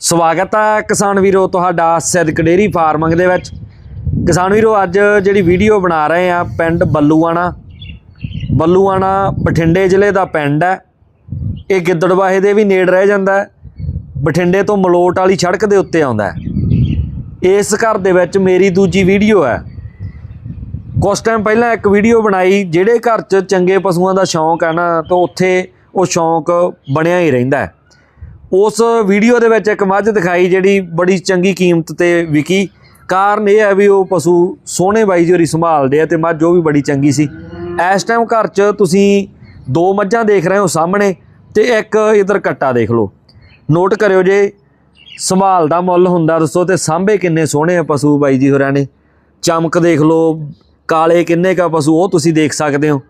ਸਵਾਗਤ ਹੈ ਕਿਸਾਨ ਵੀਰੋ ਤੁਹਾਡਾ ਸਿੱਧਕ ਡੇਰੀ ਫਾਰਮਿੰਗ ਦੇ ਵਿੱਚ। ਕਿਸਾਨ ਵੀਰੋ, ਅੱਜ ਜਿਹੜੀ ਵੀਡੀਓ ਬਣਾ ਰਹੇ ਆ ਪਿੰਡ ਬੱਲੂਆਣਾ। ਬੱਲੂਆਣਾ ਬਠਿੰਡੇ ਜ਼ਿਲ੍ਹੇ ਦਾ ਪਿੰਡ ਹੈ। ਇਹ ਗਿੱਦੜਵਾਹੇ ਦੇ ਵੀ ਨੇੜ ਰਹਿ ਜਾਂਦਾ ਹੈ। ਬਠਿੰਡੇ ਤੋਂ ਮਲੋਟ ਵਾਲੀ ਸੜਕ ਦੇ ਉੱਤੇ ਆਉਂਦਾ ਹੈ। ਇਸ ਘਰ ਦੇ ਵਿੱਚ ਮੇਰੀ ਦੂਜੀ ਵੀਡੀਓ ਹੈ। ਕੁਝ ਟਾਈਮ ਪਹਿਲਾਂ ਇੱਕ ਵੀਡੀਓ ਬਣਾਈ, ਜਿਹੜੇ ਘਰ 'ਚ ਚੰਗੇ ਪਸ਼ੂਆਂ ਦਾ ਸ਼ੌਂਕ ਹੈ ਨਾ, ਤਾਂ ਉੱਥੇ ਉਹ ਸ਼ੌਂਕ ਬਣਿਆ ਹੀ ਰਹਿੰਦਾ ਹੈ। ਉਸ ਵੀਡੀਓ ਦੇ ਵਿੱਚ ਇੱਕ ਮੱਝ ਦਿਖਾਈ ਜਿਹੜੀ ਬੜੀ ਚੰਗੀ ਕੀਮਤ ਤੇ ਵਿਕੀ। ਕਾਰਨ ਇਹ ਹੈ ਵੀ ਉਹ ਪਸ਼ੂ ਸੋਹਣੇ ਬਾਈ ਜੀ ਹੋਰੀ ਸੰਭਾਲਦੇ ਆ ਤੇ ਮੱਝ ਉਹ ਵੀ ਬੜੀ ਚੰਗੀ ਸੀ। ਇਸ ਟਾਈਮ ਘਰ 'ਚ ਤੁਸੀਂ ਦੋ ਮੱਝਾਂ ਦੇਖ ਰਹੇ ਹੋ ਸਾਹਮਣੇ ਤੇ ਇੱਕ ਇਧਰ ਕੱਟਾ ਦੇਖ ਲਓ। ਨੋਟ ਕਰਿਓ ਜੇ ਸੰਭਾਲ ਦਾ ਮੁੱਲ ਹੁੰਦਾ ਦੱਸੋ ਤੇ ਸਾਂਭੇ ਕਿੰਨੇ ਸੋਹਣੇ ਆ ਪਸ਼ੂ ਬਾਈ ਜੀ ਹੋਰਾਂ ਨੇ। ਚਮਕ ਦੇਖ ਲਓ, ਕਾਲੇ ਕਿੰਨੇ ਕਾ ਪਸ਼ੂ ਉਹ ਤੁਸੀਂ ਦੇਖ ਸਕਦੇ ਹੋ।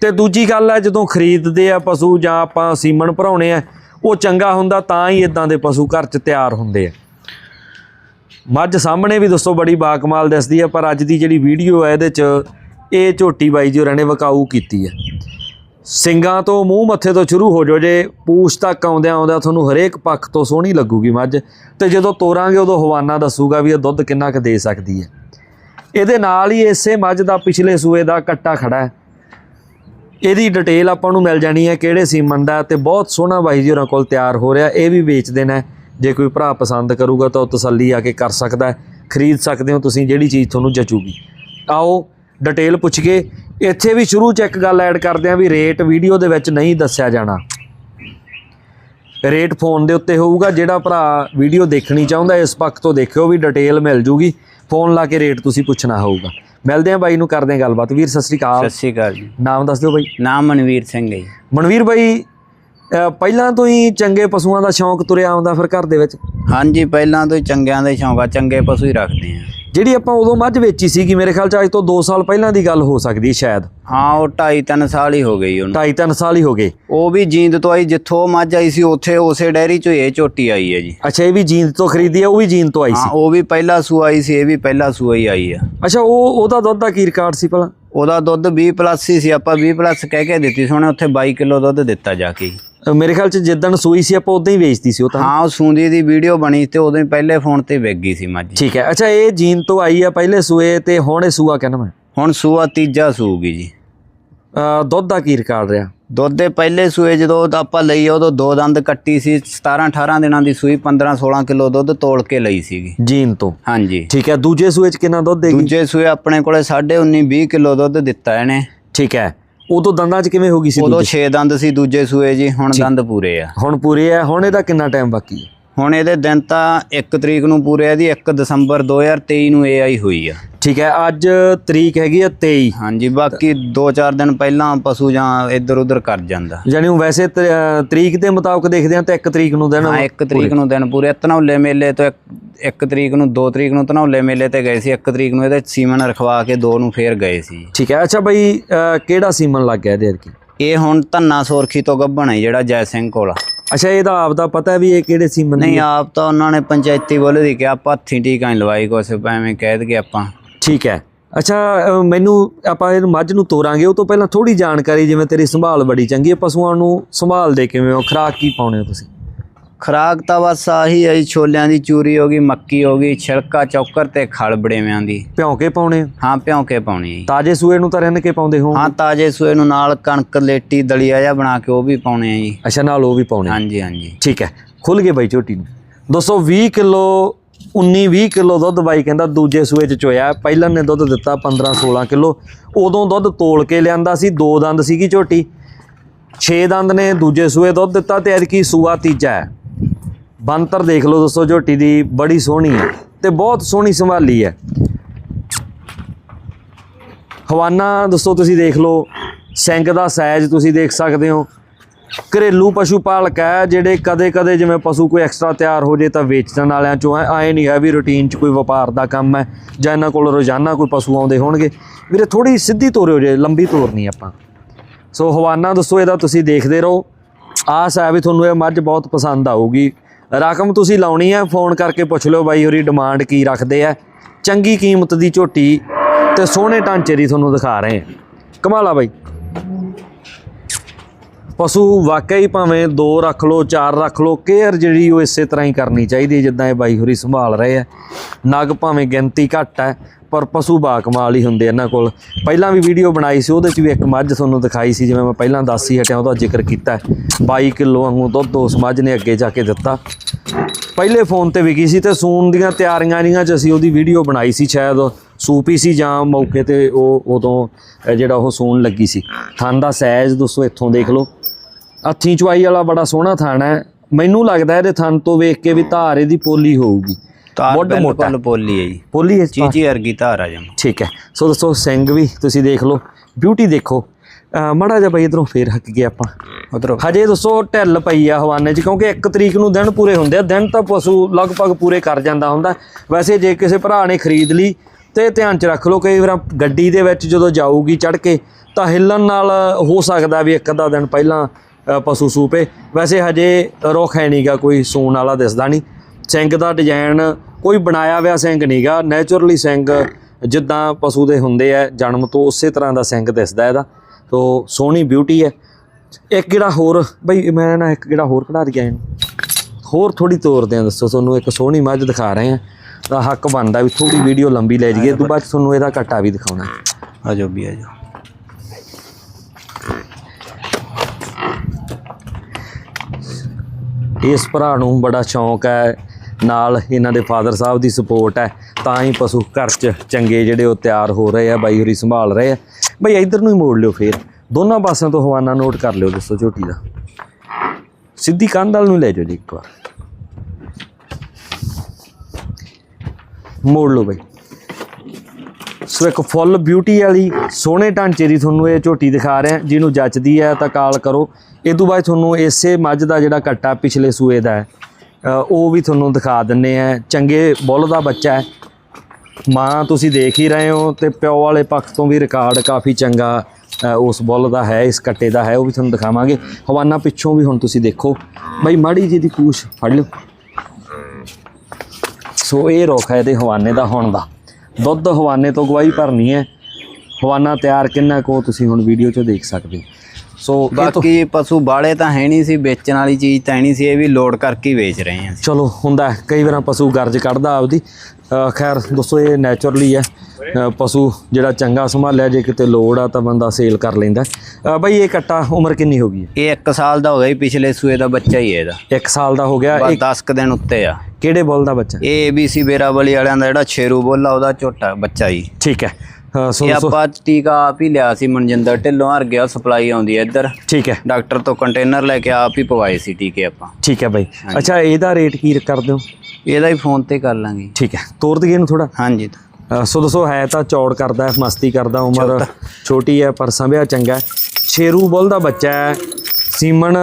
ਤੇ ਦੂਜੀ ਗੱਲ ਹੈ ਜਦੋਂ ਖਰੀਦਦੇ ਆ ਪਸ਼ੂ ਜਾਂ ਆਪਾਂ ਸੀਮਨ ਭਰਾਉਣੇ ਆ ਉਹ ਚੰਗਾ ਹੁੰਦਾ ਤਾਂ ਹੀ ਇਦਾਂ ਦੇ ਪਸ਼ੂ ਘਰ 'ਚ ਤਿਆਰ ਹੁੰਦੇ ਆ। ਮੱਝ ਸਾਹਮਣੇ ਵੀ ਦੱਸੋ, ਬੜੀ ਬਾਕਮਾਲ ਦਿਸਦੀ ਆ, ਪਰ ਅੱਜ ਦੀ ਜਿਹੜੀ ਵੀਡੀਓ ਹੈ ਇਹਦੇ 'ਚ ਇਹ ਝੋਟੀ ਬਾਈ ਜੀ ਹੋਰਾਂ ਨੇ ਵਕਾਊ ਕੀਤੀ ਹੈ ਸਿੰਗਾਂ ਤੋਂ ਮੂੰਹ ਮੱਥੇ ਤੋਂ ਸ਼ੁਰੂ ਹੋ ਜੋ ਜੇ ਪੂਛ ਤੱਕ ਆਉਂਦਿਆਂ ਆਉਂਦਿਆਂ ਤੁਹਾਨੂੰ ਹਰੇਕ ਪੱਖ ਤੋਂ ਸੋਹਣੀ ਲੱਗੂਗੀ ਮੱਝ, ਤੇ ਜਦੋਂ ਤੋਰਾਂਗੇ ਉਦੋਂ ਹਵਾਨਾ ਦੱਸੂਗਾ ਵੀ ਇਹ ਦੁੱਧ ਕਿੰਨਾ ਕੁ ਦੇ ਸਕਦੀ ਹੈ ਇਹਦੇ ਨਾਲ ਹੀ ਇਸੇ ਮੱਝ ਦਾ ਪਿਛਲੇ ਸੂਏ ਦਾ ਕੱਟਾ ਖੜਾ ਹੈ। ਇਹਦੀ ਡਿਟੇਲ ਆਪਾਂ ਨੂੰ ਮਿਲ ਜਾਣੀ ਹੈ ਕਿਹੜੇ ਸੀਮਨ ਦਾ ਤੇ ਬਹੁਤ ਸੋਹਣਾ ਬਾਈ ਜੀ ਹੋਰਾਂ ਕੋਲ ਤਿਆਰ ਹੋ ਰਿਹਾ, ਇਹ ਵੀ ਵੇਚ ਦੇਣਾ ਜੇ ਕੋਈ ਭਰਾ ਪਸੰਦ ਕਰੂਗਾ ਤਾਂ ਉਹ ਤਸੱਲੀ ਆ ਕੇ ਕਰ ਸਕਦਾ ਖਰੀਦ ਸਕਦੇ ਹੋ ਤੁਸੀਂ, ਜਿਹੜੀ ਚੀਜ਼ ਤੁਹਾਨੂੰ ਜਚੂਗੀ। ਆਓ ਡਿਟੇਲ ਪੁੱਛ ਕੇ ਇੱਥੇ ਵੀ ਸ਼ੁਰੂ ਚ ਇੱਕ ਗੱਲ ਐਡ ਕਰਦੇ ਆਂ ਵੀ ਰੇਟ ਵੀਡੀਓ ਦੇ ਵਿੱਚ ਨਹੀਂ ਦੱਸਿਆ ਜਾਣਾ। ਰੇਟ ਫੋਨ ਦੇ ਉੱਤੇ ਹੋਊਗਾ, ਜਿਹੜਾ ਭਰਾ ਵੀਡੀਓ ਦੇਖਣੀ ਚਾਹੁੰਦਾ ਇਸ ਪੱਖ ਤੋਂ ਦੇਖਿਓ ਵੀ ਡਿਟੇਲ ਮਿਲ ਜੂਗੀ। ਫੋਨ ਲਾ ਕੇ ਰੇਟ ਤੁਸੀਂ ਪੁੱਛਣਾ ਹੋਊਗਾ। ਮਿਲਦੇ ਆਂ ਬਾਈ ਨੂੰ ਕਰਦੇ ਆਂ ਗੱਲਬਾਤ। ਵੀਰ ਸਤਿ ਸ੍ਰੀ ਅਕਾਲ। ਸਤਿ ਸ਼੍ਰੀ ਅਕਾਲ ਜੀ। ਨਾਮ ਦੱਸ ਦਿਓ ਬਾਈ। ਨਾਮ ਮਨਵੀਰ ਸਿੰਘ ਹੈ ਜੀ। ਮਨਵੀਰ ਬਾਈ ਪਹਿਲਾਂ ਤੋਂ ਹੀ ਚੰਗੇ ਪਸ਼ੂਆਂ ਦਾ ਸ਼ੌਂਕ ਤੁਰਿਆ ਆਉਂਦਾ ਫਿਰ ਘਰ ਦੇ ਵਿੱਚ? ਹਾਂਜੀ ਪਹਿਲਾਂ ਤੋਂ ਹੀ ਚੰਗਿਆਂ ਦੇ ਸ਼ੌਂਕ ਆ ਚੰਗੇ ਪਸ਼ੂ ਹੀ ਰੱਖਦੇ ਆ ਜਿਹੜੀ ਆਪਾਂ ਉਦੋਂ ਮੱਝ ਵੇਚੀ ਸੀਗੀ ਮੇਰੇ ਖਿਆਲ ਚ ਅੱਜ ਤੋਂ 2 ਸਾਲ ਪਹਿਲਾਂ ਦੀ ਗੱਲ ਹੋ ਸਕਦੀ ਹੈ ਸ਼ਾਇਦ। ਹਾਂ ਉਹ 2.5 3 ਸਾਲ ਹੀ ਹੋ ਗਈ ਉਹਨੂੰ। 2.5 3 ਸਾਲ ਹੀ ਹੋ ਗਏ। ਉਹ ਵੀ ਜੀਂਦ ਤੋਂ ਆਈ ਜਿੱਥੋਂ ਮੱਝ ਆਈ ਸੀ ਉੱਥੇ ਉਸੇ ਡੈਰੀ ਚੋਂ ਇਹ ਝੋਟੀ ਆਈ ਹੈ ਜੀ। ਅੱਛਾ ਇਹ ਵੀ ਜੀਂਦ ਤੋਂ ਖਰੀਦੀ ਹੈ ਉਹ ਵੀ ਜੀਂਦ ਤੋਂ ਆਈ ਹਾਂ ਸੀ? ਉਹ ਵੀ ਪਹਿਲਾ ਸੂ ਆਈ ਸੀ ਇਹ ਵੀ ਪਹਿਲਾ ਸੂ ਹੀ ਆਈ ਆ ਅੱਛਾ ਉਹ ਉਹਦਾ ਦੁੱਧ ਦਾ ਕੀ ਰਿਕਾਰਡ ਸੀ ਭਲਾ? ਉਹਦਾ ਦੁੱਧ 20 ਪਲੱਸ ਹੀ ਸੀ ਆਪਾਂ 20 ਪਲੱਸ ਕਹਿ ਕੇ ਦਿੱਤੀ ਸੀ ਉਹਨੇ ਉੱਥੇ 22 ਕਿਲੋ ਦੁੱਧ ਦਿੱਤਾ ਜਾ ਕੇ ਮੇਰੇ ਖਿਆਲ ਚ ਜਿੱਦਣ ਸੂਈ ਸੀ ਆਪਾਂ ਉਦਾਂ ਹੀ ਵੇਚਦੀ ਸੀ ਉਹ ਤਾਂ। ਹਾਂ ਉਹ ਸੂੰਦੀ ਦੀ ਵੀਡੀਓ ਬਣੀ ਤੇ ਉਦੋਂ ਹੀ ਪਹਿਲੇ ਫੋਨ ਤੇ ਵਿਕ ਗਈ ਸੀ ਮੱਝ। ਠੀਕ ਹੈ। ਅੱਛਾ ਇਹ ਜੀਂਦ ਤੋਂ ਆਈ ਆ ਪਹਿਲੇ ਸੂਏ ਤੇ ਹੁਣ ਇਹ ਸੂਆ ਕਹਿੰਦਾ ਮੈਂ ਹੁਣ ਸੂਆ ਤੀਜਾ ਸੂਗੀ ਜੀ। ਦੁੱਧ ਦਾ ਕੀ ਰਿਕਾਰਡ ਰਿਹਾ? ਦੁੱਧ ਦੇ ਪਹਿਲੇ ਸੂਏ ਜਦੋਂ ਆਪਾਂ ਲਈ ਉਦੋਂ ਦੋ ਦੰਦ ਕੱਟੀ ਸੀ 17 18 ਦਿਨਾਂ ਦੀ ਸੂਈ 15 16 ਕਿਲੋ ਦੁੱਧ ਤੋਲ ਕੇ ਲਈ ਸੀਗੀ। ਜੀਨ ਤੋਂ? ਹਾਂਜੀ। ਠੀਕ ਹੈ ਦੂਜੇ ਸੂਏ ਚ ਕਿੰਨਾ ਦੁੱਧ ਦੇਗੀ? ਦੂਜੇ ਸੂਏ ਆਪਣੇ ਕੋਲੇ 19.5 20 ਕਿਲੋ ਦੁੱਧ ਦਿੱਤਾ ਇਹਨੇ। ਠੀਕ ਹੈ। ਉਦੋਂ ਦੰਦਾਂ ਚ ਕਿਵੇਂ ਹੋ ਗਈ ਸੀ ਉਦੋਂ ਦੂਜੇ? 6 ਦੰਦ ਸੀ ਦੂਜੇ ਸੂਏ ਜੀ ਹੁਣ ਦੰਦ ਪੂਰੇ ਆ। ਹੁਣ ਪੂਰੇ ਹੈ ਹੁਣ ਇਹਦਾ ਕਿੰਨਾ ਟਾਈਮ ਬਾਕੀ ਹੈ? ਹੁਣ ਇਹਦੇ ਦਿਨ ਤਾਂ 1 ਤਰੀਕ ਨੂੰ ਪੂਰੇ ਆ ਦੀ 1 ਦਸੰਬਰ 2023 ਨੂੰ ਇਹ ਆਈ ਹੋਈ ਆ। ਠੀਕ ਹੈ ਅੱਜ ਤਰੀਕ ਹੈਗੀ ਆ 23 ਹਾਂਜੀ ਬਾਕੀ 2-4 ਦਿਨ ਪਹਿਲਾਂ ਪਸ਼ੂ ਜਾਂ ਇੱਧਰ ਉੱਧਰ ਕਰ ਜਾਂਦਾ। ਯਾਨੀ ਉਹ ਵੈਸੇ ਤਰੀਕ ਦੇ ਮੁਤਾਬਕ ਦੇਖਦੇ ਆ ਤਾਂ 1 ਤਰੀਕ ਨੂੰ ਦਿਨ ਹਾਂ 1 ਤਰੀਕ ਨੂੰ ਦਿਨ ਪੂਰੇ। ਧਨੌਲੇ ਮੇਲੇ ਤੋਂ 1 ਤਰੀਕ ਨੂੰ 2 ਤਰੀਕ ਨੂੰ ਧਨੌਲੇ ਮੇਲੇ ਤੇ ਗਏ ਸੀ। 1 ਤਰੀਕ ਨੂੰ ਇਹਦੇ ਸੀਮਨ ਰਖਵਾ ਕੇ 2 ਨੂੰ ਫੇਰ ਗਏ ਸੀ। ਠੀਕ ਹੈ ਅੱਛਾ ਬਈ ਕਿਹੜਾ ਸੀਮਨ ਲੱਗ ਗਿਆ ਇਹਦੇ ਕੀ ਇਹ ਹੁਣ ਧੰਨਾ ਸੋਰਖੀ ਤੋਂ ਗੱਭਣ ਹੈ ਜਿਹੜਾ ਜੈ ਸਿੰਘ ਕੋਲ ਆ। ਅੱਛਾ ਇਹਦਾ ਆਪ ਦਾ ਪਤਾ ਵੀ ਇਹ ਕਿਹੜੇ ਸੀਮਨ ਦੀ ਨਹੀਂ? ਆਪ ਤਾਂ ਉਹਨਾਂ ਨੇ ਪੰਚਾਇਤੀ ਬੋਲੇ ਦੀ ਕਿ ਆਪਾਂ ਹੱਥੀਂ ਟੀਕਾ ਨਹੀਂ ਲਵਾਈ ਕੁਛ ਐਵੇਂ ਕਹਿ ਦਗੇ ਆਪਾਂ। ਠੀਕ ਹੈ। ਅੱਛਾ ਮੈਨੂੰ ਆਪਾਂ ਇਹ ਮੱਝ ਨੂੰ ਤੋਰਾਂਗੇ ਉਹ ਤੋਂ ਪਹਿਲਾਂ ਥੋੜੀ ਜਾਣਕਾਰੀ ਜਿਵੇਂ ਤੇਰੀ ਸੰਭਾਲ ਬੜੀ ਚੰਗੀ ਹੈ ਪਸ਼ੂਆਂ ਨੂੰ ਸੰਭਾਲਦੇ ਕਿਵੇਂ ਹੋ? ਖੁਰਾਕ ਕੀ ਪਾਉਣੇ ਹੋ ਤੁਸੀਂ? ਖਰਾਕ ਤਾਂ ਬਸ ਆਹੀ ਹੈ ਜੀ, ਛੋਲਿਆਂ ਦੀ ਚੂਰੀ ਹੋ ਗਈ ਮੱਕੀ ਹੋ ਗਈ ਛਿਲਕਾ ਚੌਕਰ ਤੇ ਖਲ ਬੜੇਵਿਆਂ ਦੀ। ਭਿਉਂ ਕੇ ਪਾਉਣੇ ਹੋ? ਹਾਂ ਭਿਉਂ ਕੇ ਪਾਉਣੀ ਹੈ ਜੀ। ਤਾਜ਼ੇ ਸੂਏ ਨੂੰ ਤਾਂ ਰਿੰਨ ਕੇ ਪਾਉਂਦੇ ਹੋ? ਹਾਂ ਤਾਜੇ ਸੂਏ ਨੂੰ ਨਾਲ ਕਣਕ ਲੇਟੀ ਦਲੀਆ ਜਿਹਾ ਬਣਾ ਕੇ ਉਹ ਵੀ ਪਾਉਣੇ ਆ ਜੀ। ਅੱਛਾ ਨਾਲ ਉਹ ਵੀ ਪਾਉਣੇ ਹਾਂਜੀ ਹਾਂਜੀ। ਠੀਕ ਹੈ ਖੁੱਲ ਗਏ ਬਾਈ ਝੋਟੀ ਨੂੰ। ਦੋਸਤੋ 20 ਕਿਲੋ 19 20 ਕਿਲੋ ਦੁੱਧ ਬਾਈ ਕਹਿੰਦਾ ਦੂਜੇ ਸੂਏ ਚ ਚੋਇਆ। ਪਹਿਲਾਂ ਨੇ ਦੁੱਧ ਦਿੱਤਾ 15 16 ਕਿਲੋ। ਉਦੋਂ ਦੁੱਧ ਤੋਲ ਕੇ ਲਿਆਂਦਾ ਸੀ ਦੋ ਦੰਦ ਸੀਗੀ ਝੋਟੀ। 6 ਦੰਦ ਨੇ ਦੂਜੇ ਸੂਏ ਦੁੱਧ ਦਿੱਤਾ ਤੇ ਐਤਕੀ ਸੂਆ ਤੀਜਾ ਹੈ। ਬੰਤਰ ਦੇਖ ਲਓ ਦੋਸਤੋ, ਝੋਟੀ ਦੀ ਬੜੀ ਸੋਹਣੀ ਹੈ ਤੇ ਬਹੁਤ ਸੋਹਣੀ ਸੰਭਾਲੀ ਹੈ। ਹਵਾਨਾ ਦੋਸਤੋ, ਤੁਸੀਂ ਦੇਖ ਲਓ, ਸਿੰਘ ਦਾ ਸਾਈਜ਼ ਤੁਸੀਂ ਦੇਖ ਸਕਦੇ ਹੋ। ਘਰੇਲੂ ਪਸ਼ੂ ਪਾਲਕ ਹੈ, ਜਿਹੜੇ ਕਦੇ-ਕਦੇ ਜਿਵੇਂ ਪਸ਼ੂ ਕੋਈ ਐਕਸਟਰਾ ਤਿਆਰ ਹੋ ਜੇ ਤਾਂ ਵੇਚਣ ਵਾਲਿਆਂ ਚੋਂ ਹੈ, ਆਏ ਨਹੀਂ ਹੈ ਵੀ ਰੁਟੀਨ 'ਚ ਕੋਈ ਵਪਾਰ ਦਾ ਕੰਮ ਹੈ ਜਾਂ ਇਹਨਾਂ ਕੋਲ ਰੋਜ਼ਾਨਾ ਕੋਈ ਪਸ਼ੂ ਆਉਂਦੇ ਹੋਣਗੇ। ਵੀਰੇ ਥੋੜੀ ਸਿੱਧੀ ਤੋਰਿਓ ਜੇ, ਲੰਬੀ ਤੋਰ ਨਹੀਂ ਆਪਾਂ। ਸੋ, ਹਵਾਨਾ ਦੱਸੋ ਇਹਦਾ ਤੁਸੀਂ ਦੇਖਦੇ ਰਹੋ। ਆਸ ਹੈ ਵੀ ਤੁਹਾਨੂੰ ਇਹ ਮੱਝ ਬਹੁਤ ਪਸੰਦ ਆਊਗੀ। ਰਕਮ ਤੁਸੀਂ ਲਾਉਣੀ ਹੈ, ਫੋਨ ਕਰਕੇ ਪੁੱਛ ਲਿਓ ਬਾਈ ਹੋਰੀ ਡਿਮਾਂਡ ਕੀ ਰੱਖਦੇ ਆ। ਚੰਗੀ ਕੀਮਤ ਦੀ ਝੋਟੀ ਤੇ ਸੋਹਣੇ ਢਾਂਚੇ ਦੀ ਤੁਹਾਨੂੰ ਦਿਖਾ ਰਹੇ ਹਾਂ। ਕਮਾਲਾ ਬਾਈ। ਪਸ਼ੂ ਵਾਕਈ ਭਾਵੇਂ ਦੋ ਰੱਖ ਲਓ, ਚਾਰ ਰੱਖ ਲਓ, ਕੇਅਰ ਜਿਹੜੀ ਉਹ ਇਸੇ ਤਰ੍ਹਾਂ ਹੀ ਕਰਨੀ ਚਾਹੀਦੀ ਹੈ, ਜਿੱਦਾਂ ਇਹ ਬਾਈ ਹੋਰੀ ਸੰਭਾਲ ਰਹੇ ਆ। ਨਗ ਭਾਵੇਂ ਗਿਣਤੀ ਘੱਟ ਹੈ ਪਰ ਪਸ਼ੂ ਬਾਕਮਾਲ ਹੀ ਹੁੰਦੇ ਇਹਨਾਂ ਕੋਲ। ਪਹਿਲਾਂ ਵੀ ਵੀਡੀਓ ਬਣਾਈ ਸੀ, ਉਹਦੇ 'ਚ ਵੀ ਇੱਕ ਮੱਝ ਤੁਹਾਨੂੰ ਦਿਖਾਈ ਸੀ, ਜਿਵੇਂ ਮੈਂ ਪਹਿਲਾਂ ਦੱਸ ਹੀ ਹਟਿਆ, ਉਹਦਾ ਜ਼ਿਕਰ ਕੀਤਾ ਹੈ। 22 ਕਿਲੋ ਵਾਂਗੂ ਦੁੱਧ ਉਸ ਮੱਝ ਨੇ ਅੱਗੇ ਜਾ ਕੇ ਦਿੱਤਾ। ਪਹਿਲੇ ਫੋਨ ਤੇ ਵਿਕੀ ਸੀ ਤੇ ਸੂਣ ਦੀਆਂ ਤਿਆਰੀਆਂ ਦੀਆਂ ਚ ਅਸੀਂ ਉਹਦੀ ਵੀਡੀਓ ਬਣਾਈ ਸੀ, ਸ਼ਾਇਦ ਸੂਪੀ ਸੀ ਜਾਂ ਮੌਕੇ ਤੇ ਉਹ ਉਦੋਂ ਜਿਹੜਾ ਉਹ ਸੂਣ ਲੱਗੀ ਸੀ। ਥਣ ਦਾ ਸਾਈਜ਼ ਦੋਸਤੋ ਇੱਥੋਂ ਦੇਖ ਲਓ। ਹੱਥੀਂ ਚੁਆਈ ਵਾਲਾ ਬੜਾ ਸੋਹਣਾ ਥਣ ਹੈ। ਮੈਨੂੰ ਲੱਗਦਾ ਇਹਦੇ ਥਣ ਤੋਂ ਵੇਖ ਕੇ ਵੀ ਧਾਰ ਇਹਦੀ ਪੋਲੀ ਹੋਊਗੀ। ਤਾਰ ਮੁੱਢ ਮੋਟਾ। ਪੋਲੀ ਹੈ ਜੀ। ਪੋਲੀ ਹੈ ਚੀਚੀ ਵਰਗੀ ਧਾਰ ਆ ਜਮ ਠੀਕ ਹੈ। ਸੋ ਦੋਸਤੋ ਸਿੰਘ ਵੀ ਤੁਸੀਂ ਦੇਖ ਲਓ ਬਿਊਟੀ ਦੇਖੋ। ਮਾੜਾ ਜਿਹਾ ਬਈ ਇਧਰੋਂ ਫੇਰ ਹੱਕ ਗਏ ਆਪਾਂ। ਉਧਰੋਂ। ਹਜੇ ਦੱਸੋ ਢਿੱਲ ਪਈ ਆ ਹਵਾਨੇ 'ਚ ਕਿਉਂਕਿ 1 ਤਰੀਕ ਨੂੰ ਦਿਨ ਪੂਰੇ ਹੁੰਦੇ ਆ। ਦਿਨ ਤਾਂ ਪਸ਼ੂ ਲਗਭਗ ਪੂਰੇ ਕਰ ਜਾਂਦਾ ਹੁੰਦਾ। ਵੈਸੇ ਜੇ ਕਿਸੇ ਭਰਾ ਨੇ ਖਰੀਦ ਲਈ ਤੇ ਧਿਆਨ 'ਚ ਰੱਖ ਲਓ ਕਈ ਵਾਰ ਗੱਡੀ ਦੇ ਵਿੱਚ ਜਦੋਂ ਜਾਊਗੀ ਚੜ ਕੇ ਤਾਂ ਹਿੱਲਣ ਨਾਲ ਹੋ ਸਕਦਾ ਵੀ ਇੱਕ ਅੱਧਾ ਦਿਨ ਪਹਿਲਾਂ ਪਸ਼ੂ ਸੂਪੇ। ਵੈਸੇ ਹਜੇ ਰੁੱਖ ਹੈ ਨਹੀਂਗਾ ਕੋਈ ਸੂਣ ਵਾਲਾ ਦਿਸਦਾ ਨਹੀਂ। ਸਿੰਗ ਦਾ ਡਿਜ਼ਾਈਨ ਕੋਈ ਬਣਾਇਆ ਹੋਇਆ ਸਿੰਘ ਨਹੀਂਗਾ ਨੇਚਰਲੀ ਸਿੰਘ ਜਿੱਦਾਂ ਪਸ਼ੂ ਦੇ ਹੁੰਦੇ ਆ, ਜਨਮ ਤੋਂ ਉਸੇ ਤਰ੍ਹਾਂ ਦਾ ਸਿੰਘ ਦਿਸਦਾ ਇਹਦਾ। ਸੋ ਸੋਹਣੀ ਬਿਊਟੀ ਹੈ। ਇੱਕ ਜਿਹੜਾ ਹੋਰ, ਬਈ ਮੈਂ ਨਾ ਇੱਕ ਜਿਹੜਾ ਹੋਰ ਕਢਾ ਦਿਆ ਇਹਨੂੰ। ਹੋਰ ਥੋੜੀ ਤੋਰਦੇ ਆ ਦੱਸੋ ਤੁਹਾਨੂੰ ਇੱਕ ਸੋਹਣੀ ਮੱਝ ਦਿਖਾ ਰਹੇ ਆ ਦਾ ਹੱਕ ਬਣਦਾ ਵੀ ਥੋੜੀ ਵੀਡੀਓ ਲੰਬੀ ਲੈ ਜਾਈਏ ਤੋਂ ਬਾਅਦ ਤੁਹਾਨੂੰ ਇਹਦਾ ਘਟਾ ਵੀ ਦਿਖਾਉਣਾ। ਆ ਜੋ ਵੀ ਆ ਜਾਓ। ਇਸ ਭਰਾ ਨੂੰ ਬੜਾ ਸ਼ੌਂਕ ਹੈ। ਨਾਲ ਇਹਨਾਂ ਦੇ ਫਾਦਰ ਸਾਹਿਬ ਦੀ ਸਪੋਰਟ ਹੈ, ਤਾਂ ਹੀ ਪਸ਼ੂ ਘਰ 'ਚ ਚੰਗੇ ਜਿਹੜੇ ਉਹ ਤਿਆਰ ਹੋ ਰਹੇ ਆ, ਬਾਈ ਹੋਰੀ ਸੰਭਾਲ ਰਹੇ ਆ। ਬਈ, ਇੱਧਰ ਨੂੰ ਹੀ ਮੋੜ ਲਿਓ ਫੇਰ। ਦੋਨਾਂ ਪਾਸਿਆਂ ਤੋਂ ਹਵਾਨਾ ਨੋਟ ਕਰ ਲਿਓ ਦੱਸੋ ਝੋਟੀ ਦਾ। ਸਿੱਧੀ ਕੰਧ ਵੱਲ ਨੂੰ ਲੈ ਜਾਓ ਜੀ ਇੱਕ ਵਾਰ। ਮੋੜ ਲਓ ਬਈ। ਸੋ ਇੱਕ ਫੁੱਲ ਬਿਊਟੀ ਵਾਲੀ ਸੋਹਣੇ ਢਾਂਚੇ ਦੀ ਤੁਹਾਨੂੰ ਇਹ ਝੋਟੀ ਦਿਖਾ ਰਿਹਾ ਜਿਹਨੂੰ ਜੱਚਦੀ ਹੈ ਤਾਂ ਕਾਲ ਕਰੋ। ਇਹ ਤੋਂ ਬਾਅਦ ਤੁਹਾਨੂੰ ਇਸੇ ਮੱਝ ਦਾ ਜਿਹੜਾ ਕੱਟਾ ਪਿਛਲੇ ਸੂਏ ਦਾ ਹੈ। ਉਹ ਵੀ ਤੁਹਾਨੂੰ ਦਿਖਾ ਦਿੰਨੇ ਆ। ਚੰਗੇ ਬੁੱਲ ਦਾ ਬੱਚਾ ਹੈ। ਮਾਂ ਤੁਸੀਂ ਦੇਖ ਹੀ ਰਹੇ ਹੋ ਤੇ ਪਿਓ ਵਾਲੇ ਪੱਖ ਤੋਂ ਵੀ ਰਿਕਾਰਡ ਕਾਫੀ ਚੰਗਾ ਉਸ ਬੁੱਲ ਦਾ ਹੈ, ਇਸ ਕੱਟੇ ਦਾ ਹੈ, ਉਹ ਵੀ ਤੁਹਾਨੂੰ ਦਿਖਾਵਾਂਗੇ। ਹਵਾਨਾ ਪਿੱਛੋਂ ਵੀ ਹੁਣ ਤੁਸੀਂ ਦੇਖੋ। ਬਈ ਮਾੜੀ ਜੀ ਦੀ ਪੂਛ ਫੜ ਲਿਓ। ਸੋ ਇਹ ਰੁੱਖ ਹੈ ਇਹਦੇ ਹਵਾਨੇ ਦਾ, ਹੋਣ ਦਾ। ਦੁੱਧ ਹਵਾਨੇ ਤੋਂ ਗਵਾਹੀ ਭਰਨੀ ਹੈ। ਹਵਾਨਾ ਤਿਆਰ ਕਿੰਨਾ ਕੋ ਤੁਸੀਂ ਹੁਣ ਵੀਡੀਓ 'ਚ ਦੇਖ ਸਕਦੇ ਹੋ। ਸੋ ਬਾਕੀ ਪਸ਼ੂ ਬਾਲੇ ਤਾਂ ਹੈ ਨਹੀਂ ਸੀ ਵੇਚਣ ਵਾਲੀ ਚੀਜ਼ ਤਾਂ ਹੈ ਨਹੀਂ ਸੀ ਇਹ ਵੀ ਲੋਡ ਕਰਕੇ ਹੀ ਵੇਚ ਰਹੇ ਹਾਂ ਅਸੀਂ। ਚਲੋ ਹੁੰਦਾ ਹੈ, ਕਈ ਵਾਰਾਂ ਪਸ਼ੂ ਗਰਜ ਕੱਢਦਾ ਆਪਦੀ। ਖੈਰ ਦੋਸਤੋ ਇਹ ਨੇਚਰਲੀ ਹੈ। ਪਸ਼ੂ ਜਿਹੜਾ ਚੰਗਾ ਸੰਭਾਲਿਆ ਜੇ ਕਿਤੇ ਲੋੜ ਆ ਤਾਂ ਬੰਦਾ ਸੇਲ ਕਰ ਲੈਂਦਾ ਅ, ਬਈ ਇਹ ਕੱਟਾ ਉਮਰ ਕਿੰਨੀ ਹੋ ਗਈ ਹੈ? ਇਹ 1 ਸਾਲ ਦਾ ਹੋ ਗਿਆ ਜੀ ਪਿਛਲੇ ਸੂਏ ਦਾ ਬੱਚਾ ਹੀ ਹੈ ਇਹਦਾ। 1 ਸਾਲ ਦਾ ਹੋ ਗਿਆ। ਬਸ ਇਹ 10 ਕ ਦਿਨ ਉੱਤੇ ਆ। ਕਿਹੜੇ ਬੁੱਲ ਦਾ ਬੱਚਾ? ਇਹ ABC ਬੇਰਾਬਲੀ ਵਾਲਿਆਂ ਦਾ ਜਿਹੜਾ ਛੇਰੂ ਬੋਲਾ ਉਹਦਾ ਝੋਟਾ ਬੱਚਾ ਜੀ। ਠੀਕ ਹੈ। ਇਹ ਆਪਾਂ ਟੀਕਾ ਆਪ ਹੀ ਲਿਆ ਸੀ ਮਨਜਿੰਦਰ ਢਿੱਲੋਂ ਹਰ ਗਿਆ ਸਪਲਾਈ ਆਉਂਦੀ ਹੈ ਇੱਧਰ। ਠੀਕ ਹੈ। ਡਾਕਟਰ ਤੋਂ ਕੰਟੇਨਰ ਲੈ ਕੇ ਆਪ ਹੀ ਪਵਾਏ ਸੀ ਟੀਕੇ ਆਪਾਂ। ਠੀਕ ਹੈ ਬਈ। ਅੱਛਾ ਇਹਦਾ ਰੇਟ ਕੀ ਕਰਦੇ ਹੋ? ਇਹਦਾ ਹੀ ਫੋਨ ਤੇ ਕਰ ਲਾਂਗੇ। ਠੀਕ ਹੈ। ਤੋਰ ਦਈਏ ਇਹਨੂੰ ਥੋੜਾ ਹਾਂਜੀ। ਸੋ ਦੋਸਤੋ ਹੈ ਤਾਂ ਚੌੜ ਕਰਦਾ ਮਸਤੀ ਕਰਦਾ ਉਮਰ ਛੋਟੀ ਹੈ ਪਰ ਸੰਭਿਆ ਚੰਗਾ। ਸ਼ੇਰੂ ਬੁੱਲ ਦਾ ਬੱਚਾ ਹੈ। ਸੀਮਨ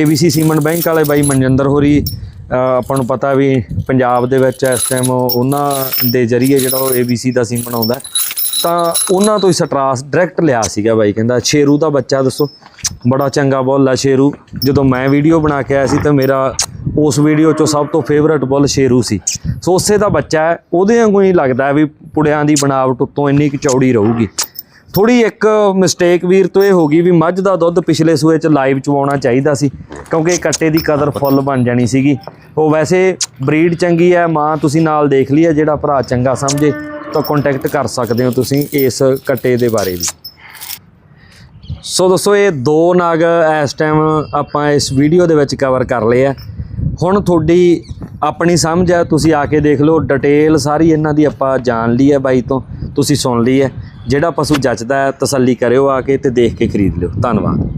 ABC ਸੀਮਨ ਬੈਂਕ ਵਾਲੇ ਬਾਈ ਮਨਜਿੰਦਰ ਹੋਰੀ। ਆਪਾਂ ਨੂੰ ਪਤਾ ਵੀ ਪੰਜਾਬ ਦੇ ਵਿੱਚ ਇਸ ਟਾਈਮ ਉਹਨਾਂ ਦੇ ਜ਼ਰੀਏ ਜਿਹੜਾ ਉਹ ABC ਦਾ ਸੀਮਨ ਆਉਂਦਾ। ਤਾਂ ਉਹਨਾਂ ਤੋਂ ਹੀ ਸਟਰਾਸ ਡਾਇਰੈਕਟ ਲਿਆ ਸੀਗਾ ਬਾਈ, ਕਹਿੰਦਾ, ਸ਼ੇਰੂ ਦਾ ਬੱਚਾ ਦੱਸੋ। ਬੜਾ ਚੰਗਾ ਬੁੱਲ ਆ ਸ਼ੇਰੂ। ਜਦੋਂ ਮੈਂ ਵੀਡੀਓ ਬਣਾ ਕੇ ਆਇਆ ਸੀ ਤਾਂ ਮੇਰਾ ਉਸ ਵੀਡੀਓ ਚੋਂ ਸਭ ਤੋਂ ਫੇਵਰਟ ਬੁੱਲ ਸ਼ੇਰੂ ਸੀ। ਸੋ ਉਸੇ ਦਾ ਬੱਚਾ ਹੈ, ਉਹਦੇ ਵਾਂਗੂ ਹੀ ਲੱਗਦਾ ਵੀ ਪੁੜਿਆਂ ਦੀ ਬਣਾਵਟ ਉੱਤੋਂ ਇੰਨੀ ਕੁ ਚੌੜੀ ਰਹੂਗੀ। ਥੋੜੀ ਇੱਕ ਮਿਸਟੇਕ ਵੀਰ ਤੋਂ ਇਹ ਹੋ ਗਈ ਵੀ ਮੱਝ ਦਾ ਦੁੱਧ ਪਿਛਲੇ ਸੂਏ ਚ ਲਾਈਵ ਚਵਾਉਣਾ ਚਾਹੀਦਾ ਸੀ, ਕਿਉਂਕਿ ਕੱਟੇ ਦੀ ਕਦਰ ਫੁੱਲ ਬਣ ਜਾਣੀ ਸੀਗੀ। ਉਹ ਵੈਸੇ ਬਰੀਡ ਚੰਗੀ ਹੈ, ਮਾਂ ਤੁਸੀਂ ਨਾਲ ਦੇਖ ਲਈ ਹੈ, ਜਿਹੜਾ ਭਰਾ ਚੰਗਾ ਸਮਝੇ। ਤਾਂ ਕੰਟੈਕਟ ਕਰ ਸਕਦੇ ਹੋ ਤੁਸੀਂ ਇਸ ਕੱਟੇ ਦੇ ਬਾਰੇ ਵੀ। ਸੋ ਦੋਸਤੋ, ਇਹ ਦੋ ਨਾਗ ਇਸ ਟਾਈਮ ਆਪਾਂ ਇਸ ਵੀਡੀਓ ਦੇ ਵਿੱਚ ਕਵਰ ਕਰ ਲਏ ਆ। ਹੁਣ ਤੁਹਾਡੀ ਆਪਣੀ ਸਮਝ ਹੈ ਤੁਸੀਂ ਆ ਕੇ ਦੇਖ ਲਓ ਡਿਟੇਲ ਸਾਰੀ ਇਹਨਾਂ ਦੀ ਆਪਾਂ ਜਾਣ ਲਈ ਹੈ ਬਾਈ ਤੋਂ, ਤੁਸੀਂ ਸੁਣ ਲਈ ਹੈ ਜਿਹੜਾ ਪਸ਼ੂ ਜੱਚਦਾ ਤਸੱਲੀ ਕਰਿਓ ਆ ਕੇ ਤੇ ਦੇਖ ਕੇ ਖਰੀਦ ਲਿਓ। ਧੰਨਵਾਦ।